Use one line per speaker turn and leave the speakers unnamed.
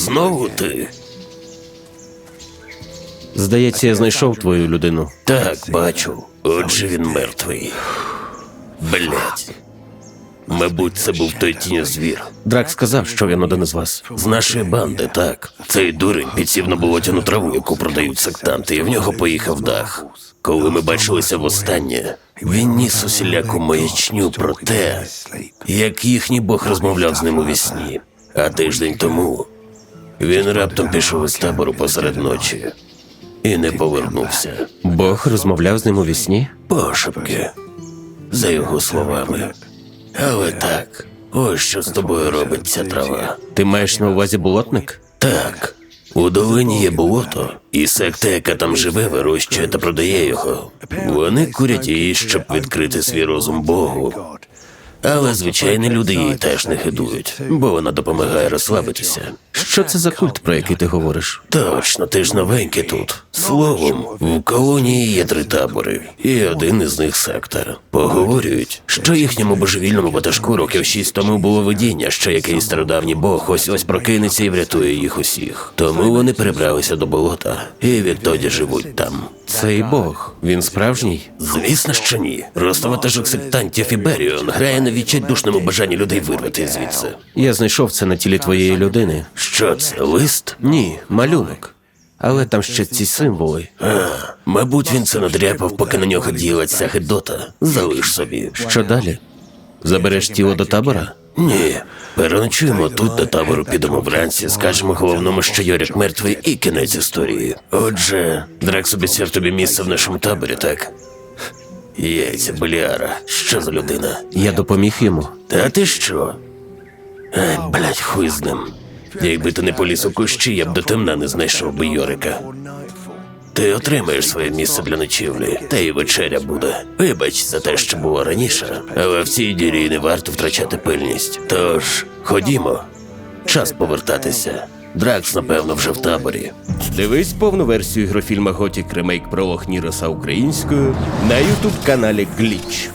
Знову ти?
Здається, я знайшов твою людину.
Так, бачу. Отже, він мертвий. Блять. Мабуть, це був той тіньозвір.
Драк сказав, що він один із вас.
З нашої банди, так. Цей дурень підсів на болотяну траву, яку продають сектанти, і в нього поїхав дах. Коли ми бачилися востаннє, він ніс усіляку маячню про те, як їхній Бог розмовляв з ним у вісні. А тиждень тому він раптом пішов із табору посеред ночі і не повернувся.
Бог розмовляв з ним у вісні?
Пошепки, за його словами. Але так, ось що з тобою робить ця трава.
Ти маєш на увазі болотник?
Так, у долині є болото, і секта, яка там живе, вирощує та продає його. Вони курять її, щоб відкрити свій розум Богу. Але звичайні люди її теж не хидують, бо вона допомагає розслабитися.
Що це за культ, про який ти говориш?
Точно, ти ж новенький тут. Словом, в колонії є три табори, і один із них сектор. Поговорюють, що їхньому божевільному ватажку років шість тому було видіння, що якийсь стародавній бог ось ось прокинеться і врятує їх усіх. Тому вони перебралися до болота і відтоді живуть там.
Цей Бог. Він справжній?
Звісно, що ні. Просто ватажок сектантів Іберіон грає на відчайдушному бажанні людей вирвати звідси.
Я знайшов це на тілі твоєї людини.
Що це, лист?
Ні, малюнок. Але там ще ці символи.
А, мабуть, він це надряпав, поки на нього діяла ця гидота. Залиш собі.
Що далі? Забереш тіло до табора?
Ні, переночуємо тут до табору, підемо вранці, скажемо головному, що Йорик мертвий і кінець історії. Отже, Дракс обіцяв тобі місце в нашому таборі, так? Яйця Беліара, що за людина?
Я допоміг йому.
Та ти що? Ай, блядь, хуй з ним. Якби ти не поліз у кущі, я б до темна не знайшов би Йорика. Ти отримаєш своє місце для ночівлі, та й вечеря буде. Вибач за те, що було раніше, але в цій дірі не варто втрачати пильність. Тож, ходімо, час повертатися. Дракс, напевно, вже в таборі.
Дивись повну версію ігрофільма Готік ремейк пролог Ніроса українською на ютуб каналі Гліч.